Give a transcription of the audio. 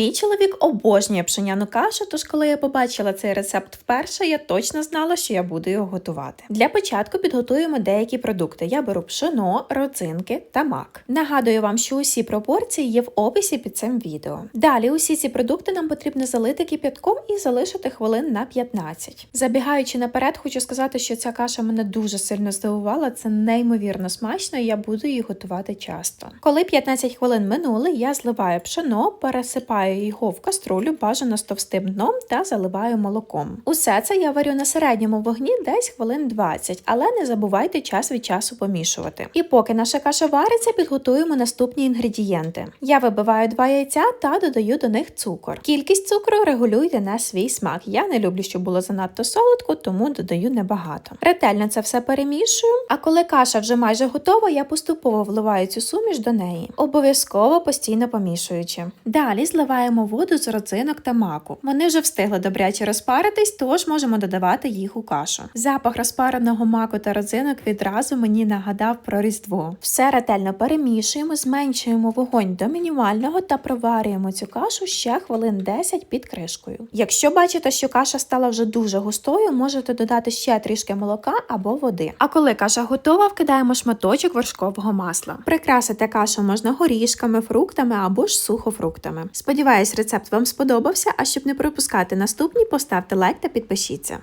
Мій чоловік обожнює пшеняну кашу, тож коли я побачила цей рецепт вперше, я точно знала, що я буду його готувати. Для початку підготуємо деякі продукти. Я беру пшено, родзинки та мак. Нагадую вам, що усі пропорції є в описі під цим відео. Далі усі ці продукти нам потрібно залити кип'ятком і залишити хвилин на 15. Забігаючи наперед, хочу сказати, що ця каша мене дуже сильно здивувала. Це неймовірно смачно, і я буду її готувати часто. Коли 15 хвилин минули, я зливаю пшено, пересипаю його в каструлю, бажано з товстим дном та заливаю молоком. Усе це я варю на середньому вогні десь хвилин 20, але не забувайте час від часу помішувати. І поки наша каша вариться, підготуємо наступні інгредієнти. Я вибиваю два яйця та додаю до них цукор. Кількість цукру регулюйте на свій смак. Я не люблю, щоб було занадто солодко, тому додаю небагато. Ретельно це все перемішую. А коли каша вже майже готова, я поступово вливаю цю суміш до неї, обов'язково постійно помішуючи. Далі зливаємо воду з родзинок та маку. Вони вже встигли добряче розпаритись, тож можемо додавати їх у кашу. Запах розпареного маку та родзинок відразу мені нагадав про різдво. Все ретельно перемішуємо, зменшуємо вогонь до мінімального та проварюємо цю кашу ще хвилин 10 під кришкою. Якщо бачите, що каша стала вже дуже густою, можете додати ще трішки молока або води. А коли каша готова, вкидаємо шматочок вершкового масла. Прикрасити кашу можна горішками, фруктами або ж сухофруктами. Сподіваюсь, рецепт вам сподобався. А щоб не пропускати наступні, поставте лайк та підпишіться.